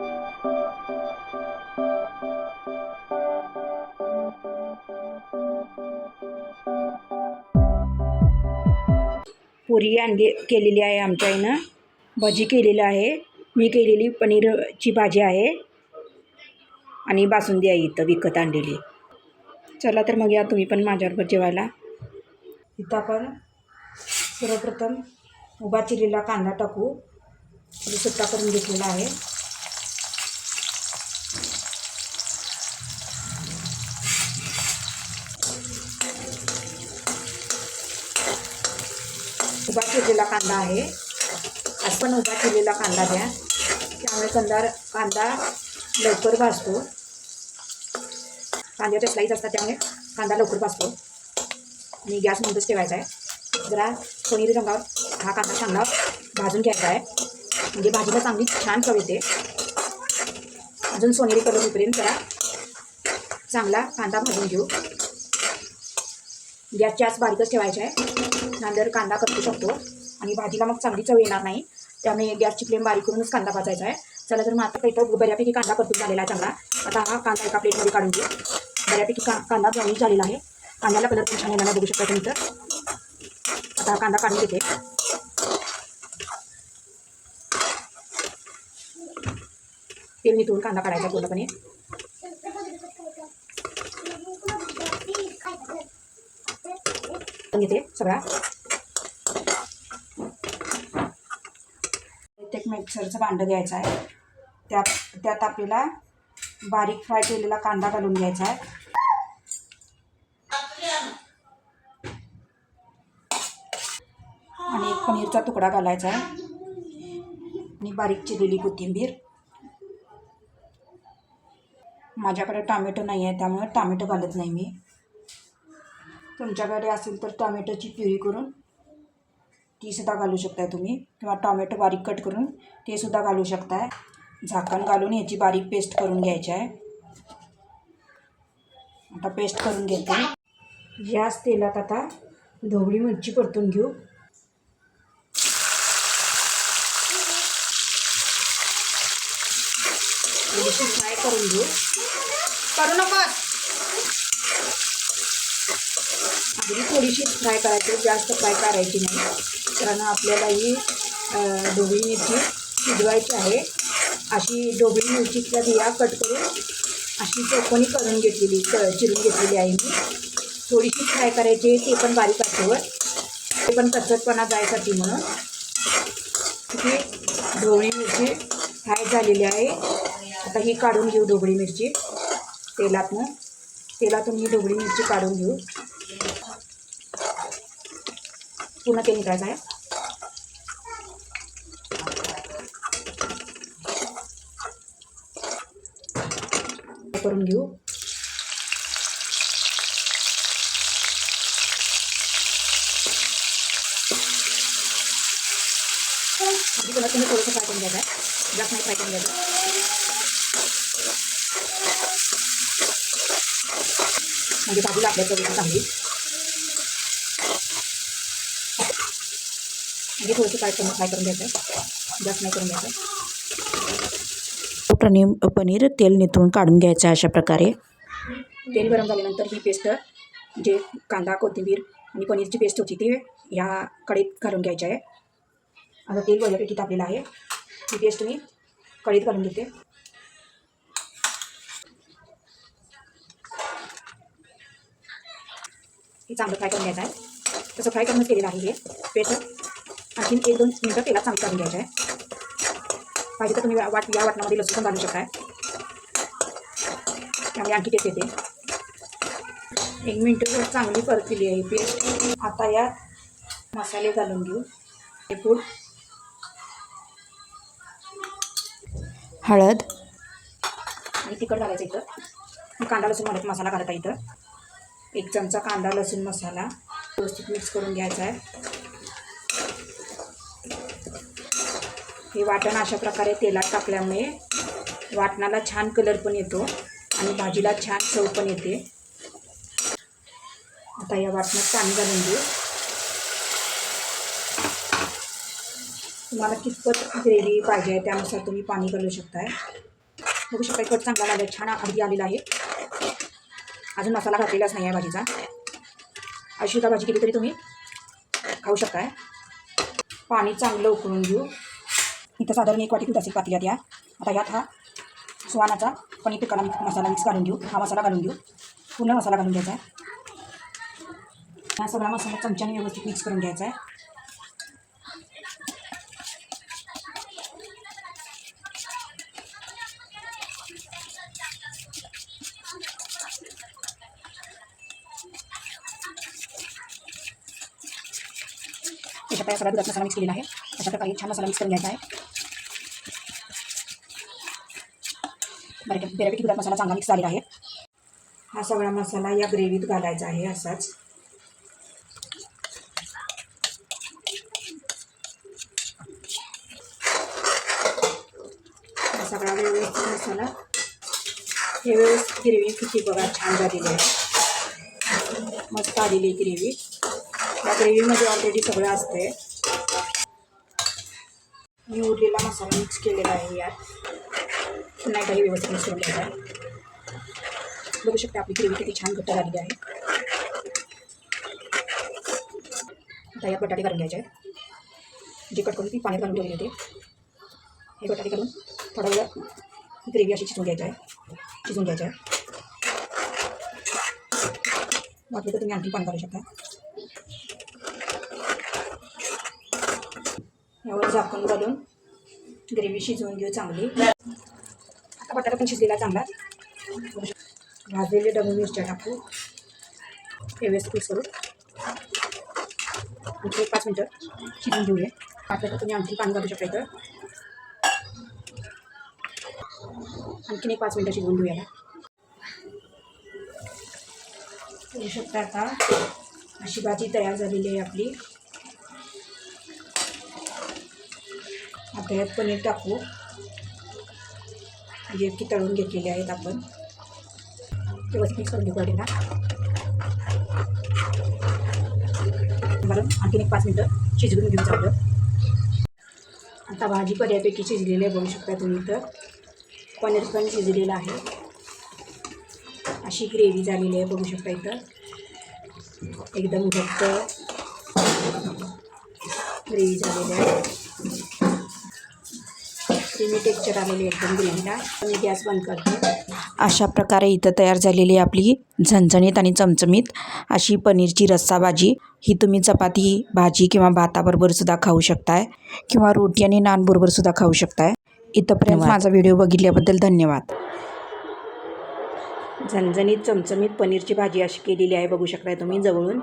पुरी आणली केलेली आहे आमच्या आईनं. भजी केलेलं आहे. मी केलेली पनीरची भाजी आहे. आणि बासुंदी आहे इथं विकत आणलेली. चला तर मग या तुम्ही पण माझ्याबरोबर जेवायला. इथं आपण सर्वप्रथम उभा चिरलेला कांदा टाकू. सुट्टा करून घेतलेला आहे. उभा ठेवलेला कांदा आहे. आज पण उभा ठेवलेला कांदा द्या. त्यामुळे कंदा कांदा लवकर भाजतो. कांद्याच्या स्लाईस असतात त्यामुळे कांदा लवकर भाजतो. आणि गॅस मंदच ठेवायचा आहे. जरा सोनेरी रंगावर हा कांदा चांगला भाजून घ्यायचा आहे. म्हणजे भाजीला चांगली छान चव येते. अजून सोनेरी कलर होईपर्यंत जरा चांगला कांदा भाजून घेऊ. गॅसची आज बारीकच ठेवायचा आहे. नंतर कांदा करू शकतो. आणि भाजीला मग चांगली चव येणार नाही. त्यामुळे गॅसची फ्लेम बारीक करूनच कांदा भाजायचा आहे. चला तर मग आता काही बऱ्यापैकी कांदा परतून झालेला आहे चांगला. आता हा कांदा एका प्लेटमध्ये काढून घेऊ बऱ्यापैकी का कांदा ब्राऊन झालेला आहे. कांद्याला कलर पण छान येणार बघू शकता तुम्ही तर. आता हा कांदा काढून घेते. तेल निथळून कांदा काढायचा पूर्णपणे. घेते सगळा. एक मिक्सरचं भांडं घ्यायचं आहे. त्यात त्यात आपल्याला बारीक फ्राय केलेला कांदा घालून घ्यायचा आहे. आणि एक पनीरचा तुकडा घालायचा आहे. आणि बारीक चिरलेली कोथिंबीर. माझ्याकडे टॉमॅटो नाही आहे त्यामुळे टॉमॅटो घालत नाही मी. तुमच्याकडे असेल तर टॉमॅटोची प्युरी करून तीसुद्धा घालू शकताय तुम्ही. किंवा टॉमॅटो बारीक कट करून ते सुद्धा घालू शकताय. झाकण घालून याची बारीक पेस्ट करून घ्यायची आहे. आता पेस्ट करून घेते. याच तेलात आता ढोबळी मिरची परतून घेऊ. थोडीशी फ्राय करून घेऊ. करू नकोस. अगदी थोडीशी फ्राय करायची जास्त फ्राय करायची नाही. कारण आपल्याला ही ढोबळी मिरची शिजवायची आहे. अशी ढोबळी मिरचीच्या बिया कट करून अशी चौकोनी करून घेतलेली क चिरून घेतलेली आहे मी. थोडीशी फ्राय करायची ते पण बारीक आचेवर. ते पण कसरतपणा जायसाठी म्हणून. ती ढोबळी मिरची फ्राय झालेली आहे. आता ही काढून घेऊ ढोबळी मिरची. तेलातनं. तेलातून ही ढोबळी मिरची काढून घेऊ. पूर्ण ते निघायचं आहे. करून घेऊ. म्हणजे आधी तुम्ही थोडंसं फ्राय करून घ्यायचं आहे जास्त नाही फ्राय करून घ्यायचं म्हणजे बाजूला आपल्या चवीला चांगली. म्हणजे थोडंसं फ्राय करून फ्राय करून घ्यायचं? जास्त नाही करून घ्यायचं. पनीर पनीर तेल निथळून काढून घ्यायचं आहे अशा प्रकारे. तेल गरम झाल्यानंतर ही पेस्ट जे कांदा कोथिंबीर आणि पनीरची पेस्ट होती ती ह्या कढईत घालून घ्यायची आहे. आता तेल बऱ्यापैकी तापलेलं आहे ही पेस्ट मी कढईत घालून घेते. हे चांगलं फ्राय करून घ्यायचं आहे. तसं फ्राय करूनच केलेलं आहे हे. पेस्ट आणखीन एक दोन मिनटं तेलात चांगलं काढून घ्यायचं आहे. पाहिजे तर तुम्ही वाट या वाटणामध्ये लसूण पण घालू शकताय. त्यामुळे आणखी टेस्ट येते. एक मिनटं चांगली परतली आहे पेस्ट आता यात मसाले घालून घेऊ. हे पूड. हळद. आणि तिखट घालायचं इथं. कांदा लसूण घालत मसाला घालता इथं. एक चमचा कांदा लसूण मसाला व्यवस्थित मिक्स करून घ्यायचा आहे. हे वाटण अशा प्रकारे तेलात टाकल्यामुळे वाटणाला छान कलर पण येतो आणि भाजीला छान चव पण येते. आता या वाटणात पाणी घालून घेऊ. तुम्हाला कितपत ग्रेव्ही पाहिजे आहे त्यानुसार तुम्ही पाणी घालू शकताय. बघू शकता कट चांगला लागला छान अगदी आलेला आहे. अजून मसाला घातलेलाच नाही आहे भाजीचा. अशी सुद्धा भाजी केली तरी तुम्ही खाऊ शकताय. पाणी चांगलं उकळून घेऊ. इथं साधारण एक वाटी दूध असेल पातेल्यात या. आता यात हा सुहानाचा पनीर टिक्का मसाला मिक्स घालून घेऊ. हा मसाला घालून घेऊ. पूर्ण मसाला घालून घ्यायचा आहे. हा सगळा मसाला चमच्याने व्यवस्थित मिक्स करून घ्यायचा आहे. शकता काय सगळा दुधात मसाला मिक्स केलेला आहे अशा प्रकारे छान मसाला मिक्स करून घ्यायचा आहे. बऱ्या बऱ्यापैकी दुधात मसाला चांगला मिक्स झालेला आहे. हा सगळा मसाला या ग्रेव्हीत घालायचा आहे असाच. सगळा व्यवस्थित मसाला हे व्यवस्थित ग्रेव्ही किती बघा छान झालेली आहे. मस्त आलेली ग्रेव्ही. या ग्रेव्हीमध्ये ऑलरेडी सगळं असते मी उरलेला मसाला मिक्स केलेला आहे यात पुन्हा एकदा हे व्यवस्थित मिक्स करून घ्यायचा आहे शकता आपली छान घट्ट झालेली आहे आता बटाटे घालून घ्यायचे जे कट करून ती पाण्यात हे बटाटे घालून थोडा वेळ ग्रेव्ही अशी शिजवून घ्यायची आहे शिजवून घ्यायची आहे वाटलं तर तुम्ही शकता यावर झाकण घालून ग्रेव्ही शिजवून घेऊ चांगली. आता बटाटा पण शिजलेला चांगला. भाजलेले डबू मिरच्या टाकू. एवढेच व्यवस्थित करू. आणखी एक पाच मिनटं शिजून घेऊया. वाटलं तुम्ही आणखी पाणी घालू शकता इथं. आणखीन एक पाच मिनटं शिजवून घेऊया याला. शकता आता. अशी भाजी तयार झालेली आहे आपली. आता यात पनीर टाकू. जे की तळून घेतलेले आहेत आपण. व्यवस्थित मिक्स करून घेऊ गाडीला. बरं आणखीन एक पाच मिनटं शिजवून घेऊ चांगलं आता भाजी बऱ्यापैकी शिजलेली आहे बघू शकता तुम्ही तर पनीर पण शिजलेलं आहे. अशी ग्रेव्ही झालेली आहे बघू शकता इथं. एकदम घट्ट ग्रेव्ही झालेली आहे. क्रीमी टेक्चर आलेली एकदम ग्रेव्हीला मी गॅस बंद करते. अशा प्रकारे इथं तयार झालेली आपली झणझणीत आणि चमचमीत अशी पनीरची रस्सा भाजी. ही तुम्ही चपाती भाजी किंवा भाताबरोबर सुद्धा खाऊ शकताय किंवा रोटी आणि नानबरोबर सुद्धा खाऊ शकताय. इथंपर्यंत माझा व्हिडिओ बघितल्याबद्दल धन्यवाद. झणझणीत चमचमीत पनीरची भाजी अशी केलेली आहे बघू शकताय तुम्ही जवळून.